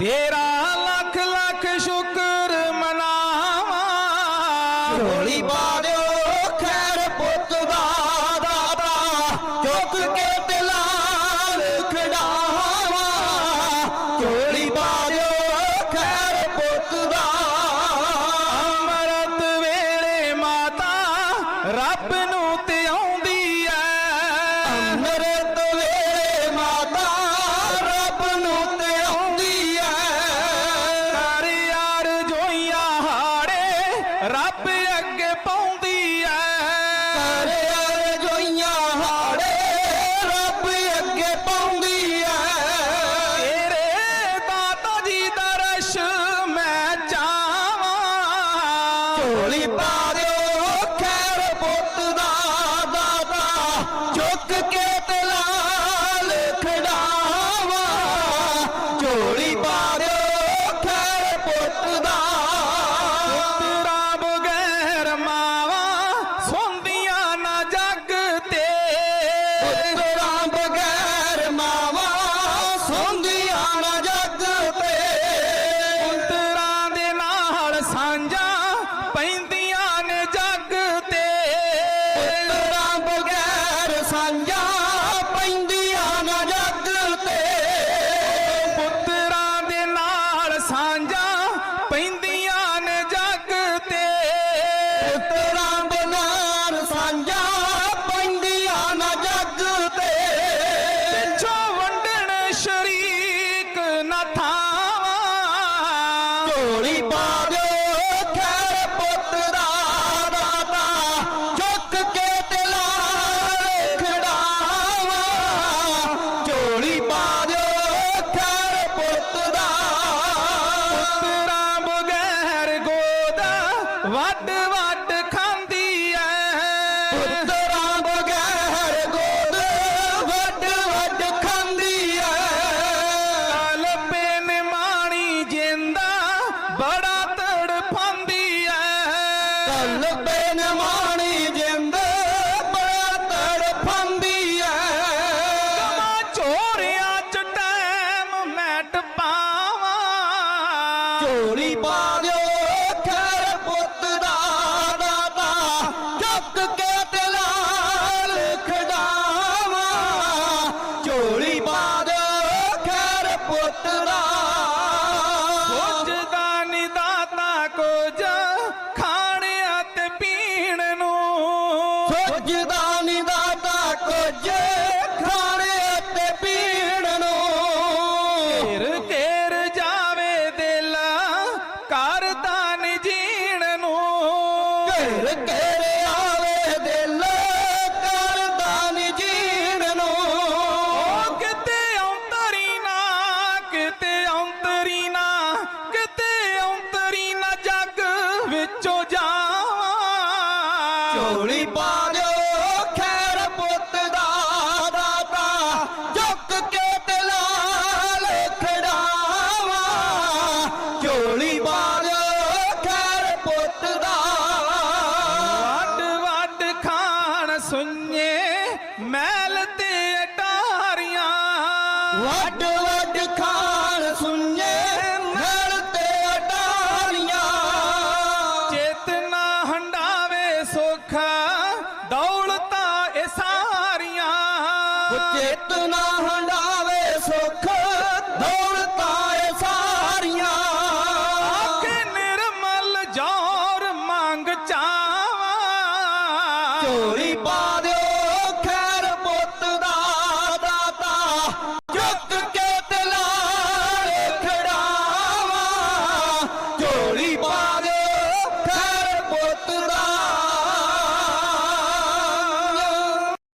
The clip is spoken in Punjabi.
ਤੇਰਾ ਲੱਖ ਲੱਖ ਸ਼ੁਕਰ ਮਨਾਵਾਂ। ਝੋਲੀ ਪਾ ਦਿਓ ਖੈਰ ਪੁੱਤ ਦਾ ਦਾਤਾ। ਚੁੱਕ ਕੇ ਤੇ ਲਾਲ ਖੜਾਵਾ ਝੋਲੀ ਪਾ ਦਿਓ ਖੈਰ ਪੁੱਤ ਦਾ। ਅੰਮ੍ਰਿਤ ਵੇਲੇ ਮਾਤਾ, ਰੱਬ ਨੂੰ ਤੇ ਆਉਂਦੀ ਐ। ਅੰਮ੍ਰਿਤ ਰੱਬ ਅੱਗੇ ਪਾਉਂਦੀ ਐ। ਕਰੇ ਅਰਜ਼ੋਈਆਂ ਹਾੜੇ ਰੱਬ ਅੱਗੇ ਪਾਉਂਦੀ ਐ। ਤੇਰੇ ਦਾਤਾ ਜੀ ਦਾ ਰਸ਼ ਮੈਂ ਚਾਵਾਂ ਝੋਲੀ ਪਾ ਦਿਓ ਖੈਰ ਪੁੱਤ ਦਾ ਦਾਤਾ। ਚੁੱਕ ਕੇ ਤੇ ਲਾਲ ਖੜਾਵਾ ਝੋਲੀ ਪਾ ਪੁੱਤਰਾਂ ਬਗੈਰ ਸਾਂਝਾ ਪੈਂਦੀਆਂ ਨਾ ਜੱਗ ਤੇ। ਪੁੱਤਰਾਂ ਦੇ ਨਾਲ ਸਾਂਝਾ ਪੈਂਦੀਆਂ ਨੇ ਜੱਗ ਤੇ। ਪੁੱਤਰਾਂ ਨਾਲ ਸਾਂਝਾ ਪੈਂਦੀਆਂ ਨਾ ਜੱਗ ਤੇ। ਪਿੱਛੋਂ ਵੰਡਣ ਸ਼ਰੀਕ ਨਾ ਥਾਵਾਂ। ਝੋਲੀ ਪਾ ਵੱਡ ਵੱਡ ਖਾਂਦੀ ਐ। ਪੁੱਤਰਾਂ ਬਗੈਰ ਗੋਦ ਵੱਡ ਵੱਡ ਖਾਂਦੀ ਐ। ਕਲਪੇ ਨੇ ਮਾਣੀ ਜਿੰਦਾ ਬੜਾ ਤੜਫਾਂਦੀ ਐ। ਕੱਲ ਬੇਨ ਮਾਣੀ ਜਿੰਦ ਬੜਾ ਤੜਫੰਦੀ ਐ। ਕਮਾ ਚੋਰਿਆਂ ਚ ਟੈਮ ਮੈਂ ਟਪਾਵਾਂ। ਝੋਲੀ ਪਾ ਦਿਓ ਵੱਡ ਵੱਡ ਨਲ ਤੇ ਚੇਤਨਾ ਹੰਡਾਵੇ ਸੁਖ ਦੌਲਤਾਂ ਇਹ ਸਾਰੀਆਂ। ਚੇਤਨਾ ਹੰਡਾਵੇ ਸੁਖ ਦੌਲਤਾਂ ਇਹ ਸਾਰੀਆਂ। ਆਖੇ ਨਿਰਮਲ ਜੋਰ ਮੰਗ ਚਾਵਾਂ। ਝੋਲੀ ਪਾ ਦੇ